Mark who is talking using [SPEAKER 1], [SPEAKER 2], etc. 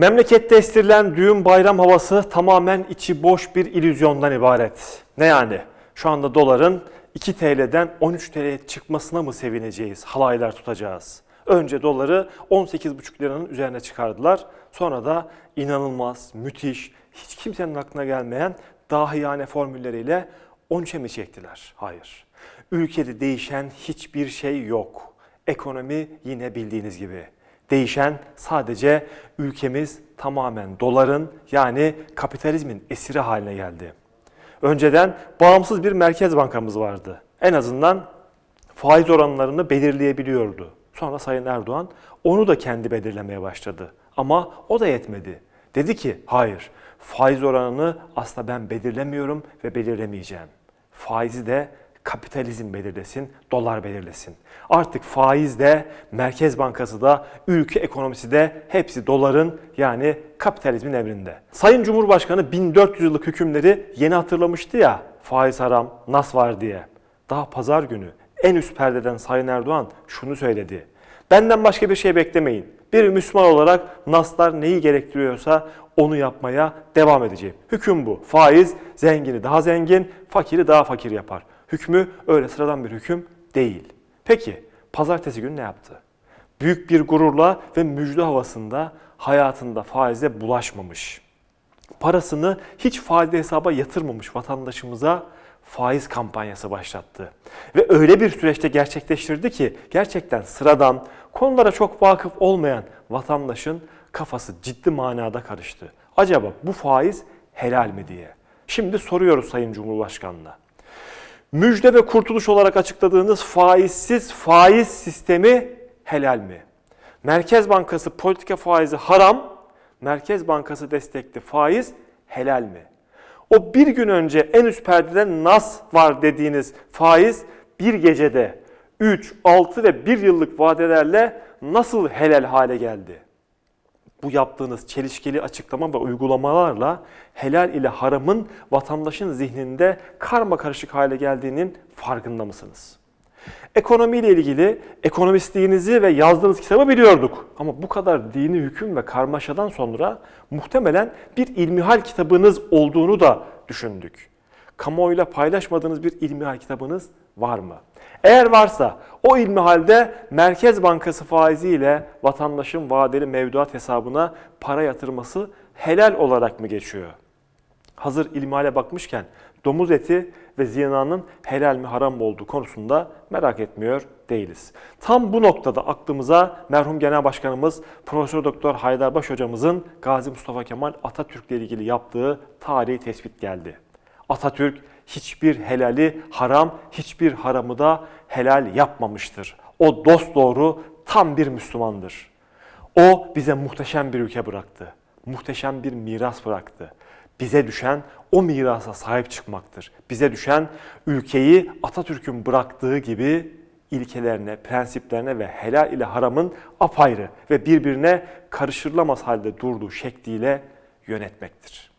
[SPEAKER 1] Memlekette estirilen düğün bayram havası tamamen içi boş bir illüzyondan ibaret. Ne yani? Şu anda doların 2 TL'den 13 TL'ye çıkmasına mı sevineceğiz, halaylar tutacağız? Önce doları 18,5 liranın üzerine çıkardılar. Sonra da inanılmaz, müthiş, hiç kimsenin aklına gelmeyen dahiyane formülleriyle 13'e mi çektiler? Hayır. Ülkede değişen hiçbir şey yok. Ekonomi yine bildiğiniz gibi. Değişen sadece ülkemiz tamamen doların yani kapitalizmin esiri haline geldi. Önceden bağımsız bir merkez bankamız vardı. En azından faiz oranlarını belirleyebiliyordu. Sonra Sayın Erdoğan onu da kendi belirlemeye başladı. Ama o da yetmedi. Dedi ki hayır faiz oranını aslında ben belirlemiyorum ve belirlemeyeceğim. Faizi de kapitalizm belirlesin, dolar belirlesin. Artık faiz de, Merkez Bankası da, ülke ekonomisi de hepsi doların yani kapitalizmin emrinde. Sayın Cumhurbaşkanı 1400 yıllık hükümleri yeni hatırlamıştı ya, faiz haram, nas var diye. Daha pazar günü en üst perdeden Sayın Erdoğan şunu söyledi. Benden başka bir şey beklemeyin. Bir Müslüman olarak naslar neyi gerektiriyorsa onu yapmaya devam edeceğim. Hüküm bu. Faiz zengini daha zengin, fakiri daha fakir yapar. Hükmü öyle sıradan bir hüküm değil. Peki pazartesi günü ne yaptı? Büyük bir gururla ve müjde havasında hayatında faize bulaşmamış. Parasını hiç faizli hesaba yatırmamış vatandaşımıza faiz kampanyası başlattı. Ve öyle bir süreçte gerçekleştirdi ki gerçekten sıradan, konulara çok vakıf olmayan vatandaşın kafası ciddi manada karıştı. Acaba bu faiz helal mi diye. Şimdi soruyoruz Sayın Cumhurbaşkanı'na. Müjde ve kurtuluş olarak açıkladığınız faizsiz faiz sistemi helal mi? Merkez Bankası politika faizi haram, Merkez Bankası destekli faiz helal mi? O bir gün önce en üst perdeden nas var dediğiniz faiz bir gecede 3, 6 ve 1 yıllık vadelerle nasıl helal hale geldi? Bu yaptığınız çelişkili açıklama ve uygulamalarla helal ile haramın vatandaşın zihninde karma karışık hale geldiğinin farkında mısınız? Ekonomiyle ilgili ekonomistliğinizi ve yazdığınız kitabı biliyorduk. Ama bu kadar dini hüküm ve karmaşadan sonra muhtemelen bir ilmihal kitabınız olduğunu da düşündük. Kamuoyuyla paylaşmadığınız bir ilmihal kitabınız var mı? Eğer varsa o ilmihalde Merkez Bankası faiziyle vatandaşın vadeli mevduat hesabına para yatırması helal olarak mı geçiyor? Hazır ilmihale bakmışken domuz eti ve zinanın helal mi haram mı olduğu konusunda merak etmiyor değiliz. Tam bu noktada aklımıza merhum Genel Başkanımız Profesör Doktor Haydarbaş hocamızın Gazi Mustafa Kemal Atatürk ile ilgili yaptığı tarihi tespit geldi. Atatürk hiçbir helali haram, hiçbir haramı da helal yapmamıştır. O dost doğru tam bir Müslümandır. O bize muhteşem bir ülke bıraktı. Muhteşem bir miras bıraktı. Bize düşen o mirasa sahip çıkmaktır. Bize düşen ülkeyi Atatürk'ün bıraktığı gibi ilkelerine, prensiplerine ve helal ile haramın apayrı ve birbirine karıştırılamaz halde durduğu şekliyle yönetmektir.